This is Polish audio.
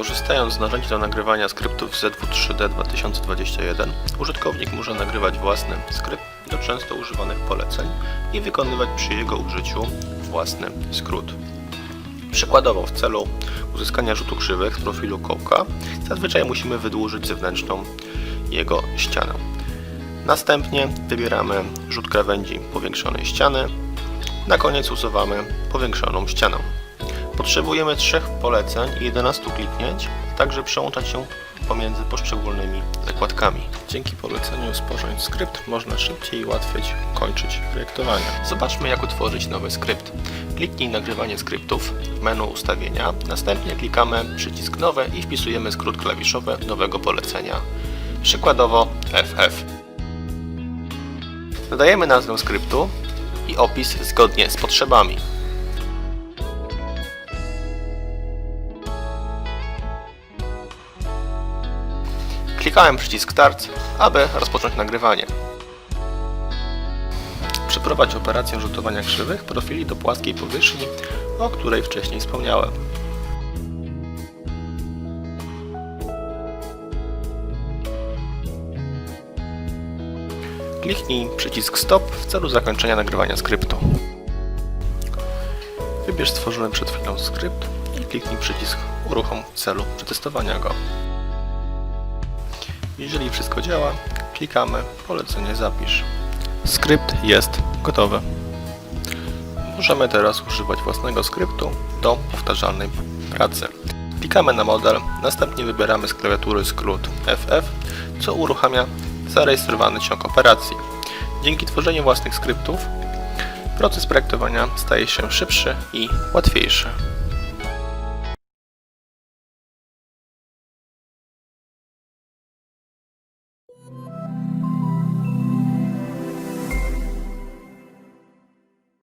Korzystając z narzędzi do nagrywania skryptów z ZW3D 2021, użytkownik może nagrywać własny skrypt do często używanych poleceń i wykonywać przy jego użyciu własny skrót. Przykładowo w celu uzyskania rzutu krzywych z profilu kołka zazwyczaj musimy wydłużyć zewnętrzną jego ścianę. Następnie wybieramy rzut krawędzi powiększonej ściany. Na koniec usuwamy powiększoną ścianę. Potrzebujemy trzech poleceń i 11 kliknięć, a także przełączać się pomiędzy poszczególnymi zakładkami. Dzięki poleceniu sporządź skrypt można szybciej i łatwiej kończyć projektowanie. Zobaczmy jak utworzyć nowy skrypt. Kliknij nagrywanie skryptów w menu ustawienia, następnie klikamy przycisk nowe i wpisujemy skrót klawiszowy nowego polecenia. Przykładowo FF. Dodajemy nazwę skryptu i opis zgodnie z potrzebami. Klikałem przycisk Start, aby rozpocząć nagrywanie. Przeprowadź operację rzutowania krzywych profili do płaskiej powierzchni, o której wcześniej wspomniałem. Kliknij przycisk Stop w celu zakończenia nagrywania skryptu. Wybierz stworzony przed chwilą skrypt i kliknij przycisk Uruchom w celu przetestowania go. Jeżeli wszystko działa, klikamy polecenie Zapisz. Skrypt jest gotowy. Możemy teraz używać własnego skryptu do powtarzalnej pracy. Klikamy na model, następnie wybieramy z klawiatury skrót FF, co uruchamia zarejestrowany ciąg operacji. Dzięki tworzeniu własnych skryptów proces projektowania staje się szybszy i łatwiejszy.